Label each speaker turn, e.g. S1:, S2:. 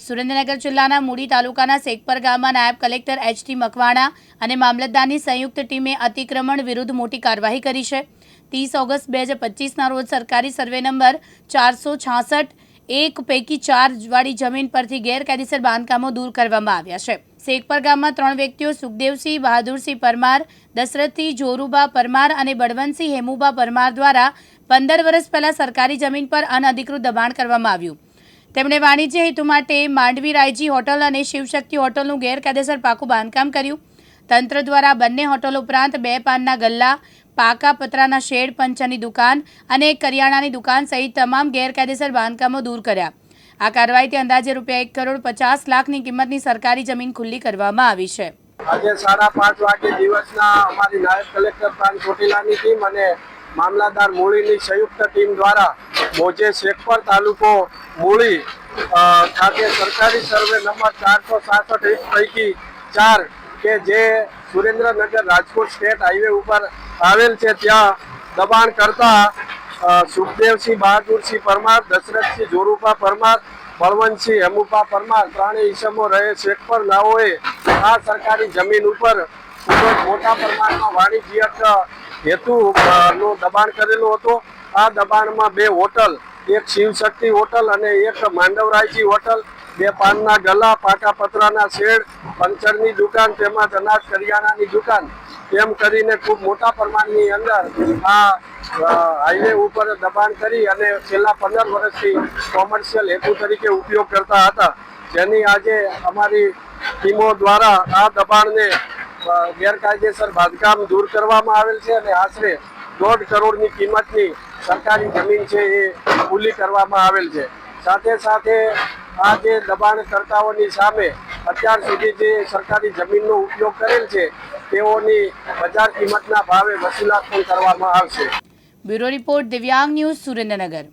S1: સુરેન્દ્રનગર જિલ્લાના મૂડી તાલુકાના શેખપર ગામમાં નાયબ કલેક્ટર એચ ટી મકવાણા અને મામલતદારની સંયુક્ત ટીમે અતિક્રમણ વિરુદ્ધ મોટી કાર્યવાહી કરી છે. ત્રીસ ઓગસ્ટ બે હજાર પચીસના રોજ સરકારી સર્વે નંબર ચારસો છાસઠ એક પૈકી ચાર વાળી જમીન પરથી ગેરકાયદેસર બાંધકામો દૂર કરવામાં આવ્યા છે. શેખપર ગામમાં ત્રણ વ્યક્તિઓ સુખદેવસિંહ, બહાદુરસિંહ પરમાર, દશરથસિંહ, જોરુબા પરમાર અને બળવંતસિંહ હેમુબા પરમાર દ્વારા પંદર વર્ષ પહેલા સરકારી જમીન પર અનઅધિકૃત દબાણ કરવામાં આવ્યું. તેમણે વાણિજ્ય હેતુ માટે માંડવી રાયજી હોટલ અને શિવશક્તિ હોટલનું ગેરકાયદેસર પાકું બાંધકામ કર્યું. તંત્ર દ્વારા બંને હોટલ ઉપરાંત બે પાનના ગલ્લા, પાકા પતરાના શેડ, પંચરની દુકાન અને કરિયાણાની દુકાન સહિત તમામ ગેરકાયદેસર બાંધકામો દૂર કર્યા. આ કાર્યવાહીથી અંદાજે રૂપિયા એક કરોડ પચાસ લાખની કિંમતની સરકારી જમીન ખુલ્લી કરવામાં આવી છે.
S2: આજે સાડા પાંચ વાગે દિવસના અમારી નાયબ કલેક્ટર પ્રાંત ચોટીલાની ટીમ અને મામલાદાર મૂળીની સંયુક્ત ટીમ દ્વારા મોજે શેખપર તાલુકો મૂળી ખાતે સરકારી સર્વે નંબર ચારસો સાસઠ એક પૈકી ચાર કે જે સુરેન્દ્રનગર રાજકોટ સ્ટેટ હાઈવે ઉપર આવેલ છે. ત્યાં દબાણ કરતા સુખદેવસિંહ બહાદુરસિંહ પરમાર, દશરથસિંહ જોરૂપા પરમાર, બળવંતસિંહ હેમુપા પરમાર, ત્રણેય ઈસમો રહે. શેખપર નાઓએ આ સરકારી જમીન ઉપર ખૂબ મોટા પ્રમાણમાં વાણિજ્યક હેતુ નું દબાણ કરેલું હતું. આ દબાણમાં બે હોટલ, એક શિવશક્તિ હોટલ અને એક માંડવરાયજી હોટલ, બે પાનના ગલા પાટા પતરાના શેડ, પંચરની દુકાન તેમજ અનાજ કરિયાણાની દુકાન. એમ કરીને ખૂબ મોટા પ્રમાણની અંદર આ હાઈવે ઉપર દબાણ કરી અને છેલ્લા પંદર વર્ષથી કોમર્શિયલ હેતુ તરીકે ઉપયોગ કરતા હતા. જેની આજે અમારી ટીમો દ્વારા આ દબાણને ગેરકાયદેસર બાંધકામ દૂર કરવામાં આવેલ છે અને આશરે દોઢ કરોડની કિંમતની સરકારી જમીન છે એ ખુલ્લી કરવામાં આવેલ છે. સાથે સાથે આ જે દબાણકર્તાઓની સામે અત્યાર સુધી જે સરકારી જમીનનો ઉપયોગ કરેલ છે, તેઓની બજાર કિંમતના ભાવે વસૂલાત પણ કરવામાં આવશે.
S1: Bureau report Divyang news Surendranagar.